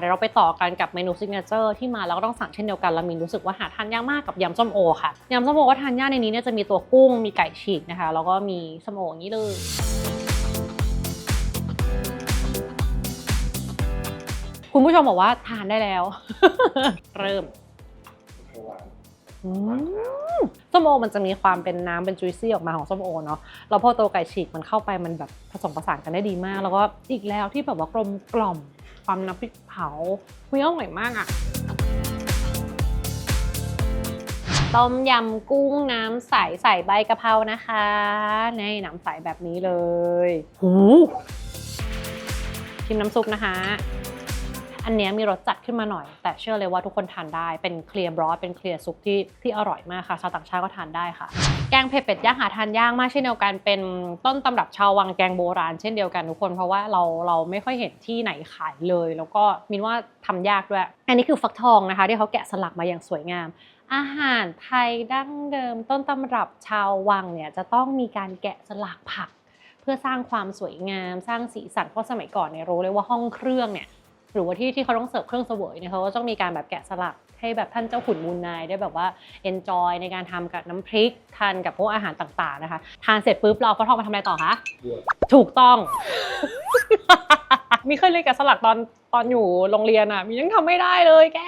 เดี๋ยวเราไปต่อกันกับเมนูซิกเนเจอร์ที่มาแล้วก็ต้องสั่งเช่นเดียวกันแล้วมีรู้สึกว่าหาทานยากมากกับยำส้มโอค่ะยำส้มโอก็ทานยากในนี้เนี่ยจะมีตัวกุ้งมีไก่ฉีกนะคะ แล้วก็มีส้มโออย่างนี้เลยคุณผู้ชมบอกว่าทานได้แล้ว เริ่มอืมส้มโอมันจะมีความเป็นน้ำเป็นจุยซี่ออกมาของส้มโอเนาะแล้วพอตัวไก่ฉีกมันเข้าไปมันแบบผสมผสานกันได้ดีมาก แล้วก็อีกแล้วที่แบบว่ากลมกล่อม ความน้ำพริกเผาคุยอร่อยมากอะต้มยำกุ้งน้ำใสใส่ใบกะเพรานะคะในน้ำใสแบบนี้เลยหูชิมน้ำซุปนะคะ อันนี้มีรสจัดขึ้นมาหน่อย แต่เชื่อเลยว่าทุกคนทานได้เป็นเคลียร์บรอสเป็นเคลียร์ซุปที่ที่อร่อยมากค่ะชาวต่างชาติก็ทานได้ค่ะ แกงเผ็ดเป็ดย่างหาทานยากมากเช่นเดียวกันเป็นต้นตำรับชาววังแกงโบราณเช่นเดียวกันทุกคน เพราะว่าเราเราไม่ค่อยเห็นที่ไหนขายเลย แล้วก็มินว่าทำยากด้วย อันนี้คือฟักทองนะคะ ที่เขาแกะสลักมาอย่างสวยงามอาหารไทยดั้งเดิมต้นตำรับชาววังเนี่ยจะต้องมีการแกะสลักผัก เพื่อสร้างความสวยงาม สร้างสีสันเพราะสมัยก่อนเนี่ยรู้เลยว่าห้องเครื่องเนี่ย หรือว่าที่ที่เขาต้องเสิร์ฟเครื่องเสวยเนี่ยเขาก็ต้องมีการแบบแกะสลักให้แบบท่านเจ้าขุนมูลนายได้แบบว่า enjoy ในการทำกับน้ำพริกทานกับพวกอาหารต่างๆนะคะทานเสร็จปุ๊บเราก็ทองมาทำอะไรต่อคะถูกต้อง มีเคยเรียนแกะสลักตอนตอนอยู่โรงเรียนอะ มียังทำไม่ได้เลยแก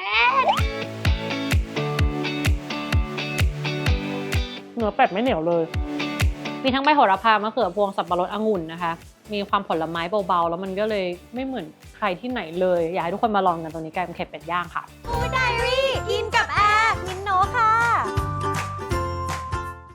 เนื้อเป็ดไม่เหนียวเลย มีทั้งใบโหระพามะเขือพวงสับปะรดองุ่นนะคะ มีความผลไม้เบาๆ แล้วมันก็เลยไม่เหมือนใครที่ไหนเลย อยากให้ทุกคนมาลองกันตรงนี้แกงเผ็ดเป็ดย่างค่ะไดรี่